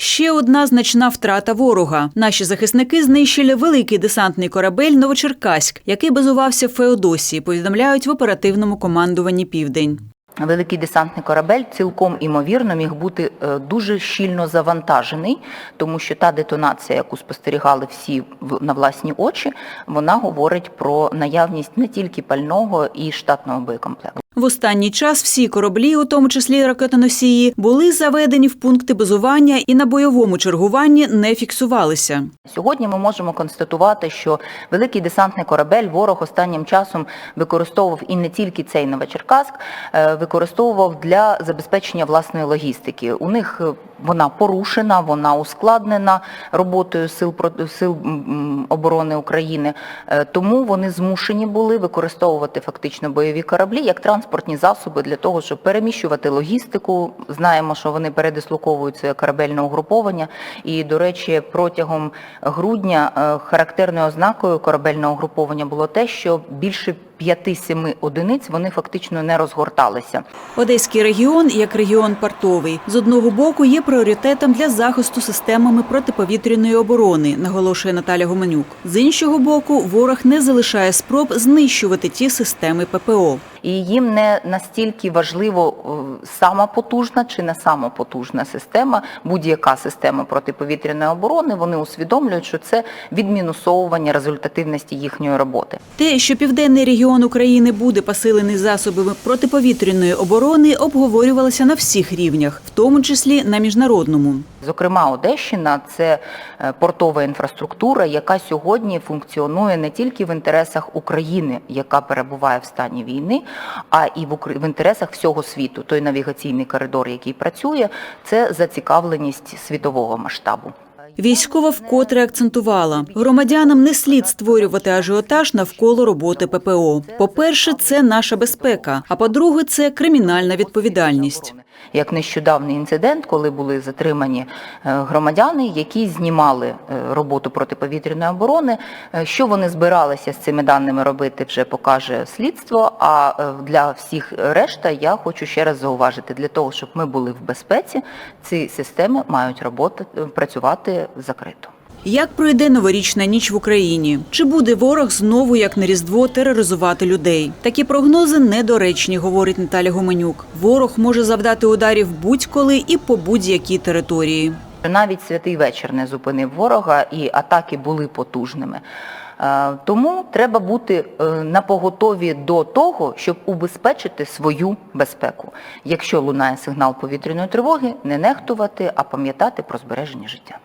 Ще одна значна втрата ворога. Наші захисники знищили великий десантний корабель Новочеркаськ, який базувався в Феодосії. Повідомляють в оперативному командуванні Південь. Великий десантний корабель цілком імовірно міг бути е, дуже щільно завантажений, тому що та детонація, яку спостерігали всі на власні очі, вона говорить про наявність не тільки пального і штатного боєкомплекту. В останній час всі кораблі, у тому числі ракетоносії, були заведені в пункти базування і на бойовому чергуванні не фіксувалися. Сьогодні ми можемо констатувати, що великий десантний корабель ворог останнім часом використовував і не тільки цей Новочеркаськ, е, використовував для забезпечення власної логістики. У них е, вона порушена, вона ускладнена роботою сил сил оборони України. Е, Тому вони змушені були використовувати фактично бойові кораблі як транспортні засоби для того, щоб переміщувати логістику. Знаємо, що вони передислоковують своє корабельне угруповання. І, до речі, протягом грудня е, характерною ознакою корабельного угруповання було те, що більше 5-7 одиниць вони фактично не розгорталися. Одеський регіон, як регіон портовий, з одного боку є пріоритетом для захисту системами протиповітряної оборони, наголошує Наталя Гуменюк. З іншого боку, ворог не залишає спроб знищувати ті системи ППО. І їм не настільки важливо е, сама потужна чи не сама потужна система, будь-яка система протиповітряної оборони. Вони усвідомлюють, що це відмінусовування результативності їхньої роботи. Те, що південний регіон України буде посилений засобами протиповітряної оборони, обговорювалося на всіх рівнях, в тому числі на міжнародному. Зокрема, Одещина це е, портова інфраструктура, яка сьогодні функціонує не тільки в інтересах України, яка перебуває в стані війни, а і в інтересах всього світу. Той навігаційний коридор, який працює, це зацікавленість світового масштабу. Військова вкотре акцентувала, громадянам не слід створювати ажіотаж навколо роботи ППО. По-перше, це наша безпека. А по-друге, це кримінальна відповідальність. Як нещодавний інцидент, коли були затримані е, громадяни, які знімали е, роботу протиповітряної оборони. Е, Що вони збиралися з цими даними робити, вже покаже слідство. А для всіх решта я хочу ще раз зауважити, для того, щоб ми були в безпеці, ці системи мають роботи, працювати закрито. Як пройде новорічна ніч в Україні? Чи буде ворог знову, як на Різдво, тероризувати людей? Такі прогнози недоречні, говорить Наталя Гуменюк. Ворог може завдати ударів будь-коли і по будь-якій території. Навіть святий вечір не зупинив ворога, і атаки були потужними. Е, Тому треба бути е, напоготові до того, щоб убезпечити свою безпеку. Якщо лунає сигнал повітряної тривоги, не нехтувати, а пам'ятати про збереження життя.